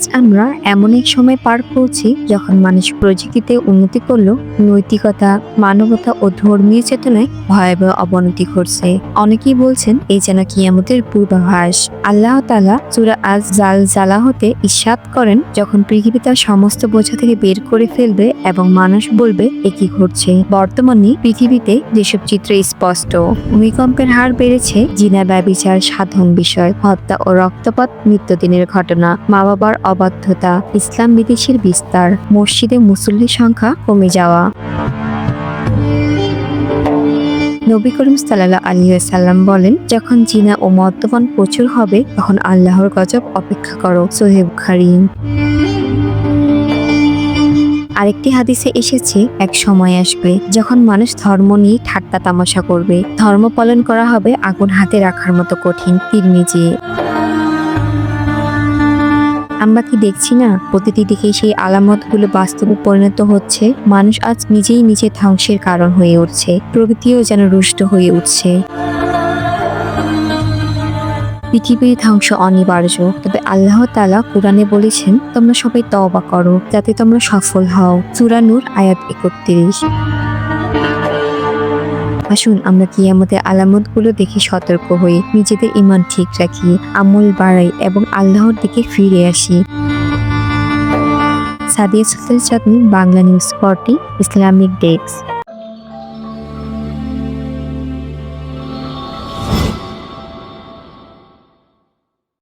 আজ আমরা এমন এক সময় পার করছি যখন মানুষ প্রযুক্তিতে উন্নতি করলেও নৈতিকতা, মানবতা ও ধর্মীয় চেতনায় ভয়াবহ অবনতি ঘটছে। অনেকেই বলছেন এই যেন কিয়ামতের পূর্বাভাস। আল্লাহ তালা চূড়া আজ জাল জালা হতে ইস্বাদ করেন, যখন পৃথিবী তার সমস্ত বোঝা থেকে বের করে ফেলবে এবং মানুষ বলবে, এ কি ঘটছে? বর্তমানে পৃথিবীতে যেসব চিত্র স্পষ্ট, ভূমিকম্পের হার বেড়েছে, জিনা ব্যবিচার সাধন বিষয়, হত্যা ও রক্তপাত নিত্যদিনের ঘটনা মা বাবার অবাধ্যতা, ইসলাম বিদেশের বিস্তার, মসজিদে মুসল্লির সংখ্যা কমে যাওয়া। নবী করিম সাল্লাহ আলী সাল্লাম বলেন, যখন জিনা ও মদ্যপান প্রচুর হবে, তখন আল্লাহর গজব অপেক্ষা করো। সোহেব খারিম আরেকটি হাদিসে এসেছে, এক সময় আসবে যখন মানুষ ধর্ম নিয়ে ঠাট্টা তামাশা করবে। ধর্ম পালন করা হবে আগুন হাতে রাখার মতো কঠিন। তিরমিজি। আমরা কি দেখছি না? প্রতিটি দিকে সেই আলামতগুলো বাস্তবে পরিণত হচ্ছে। মানুষ আজ নিজেই নিজে ধ্বংসের কারণ হয়ে উঠছে। প্রকৃতিও যেন রুষ্ট হয়ে উঠছে। পৃথিবীর ধ্বংস অনিবার্য। তবে আল্লাহ তালা কোরআনে বলেছেন, তোমরা সবাই তওবা করো, যাতে তোমরা সফল হও। চূড়ানুর আয়াত একত্রিশ। আসুন আমরা কিয়ামতের আলামতগুলো দেখে সতর্ক হই। নিজেদের ইমান ঠিক রাখি, আমল বাড়াই এবং আল্লাহর দিকে ফিরে আসি। Sadia Sultan Chandni Bangla news forty Islamic desk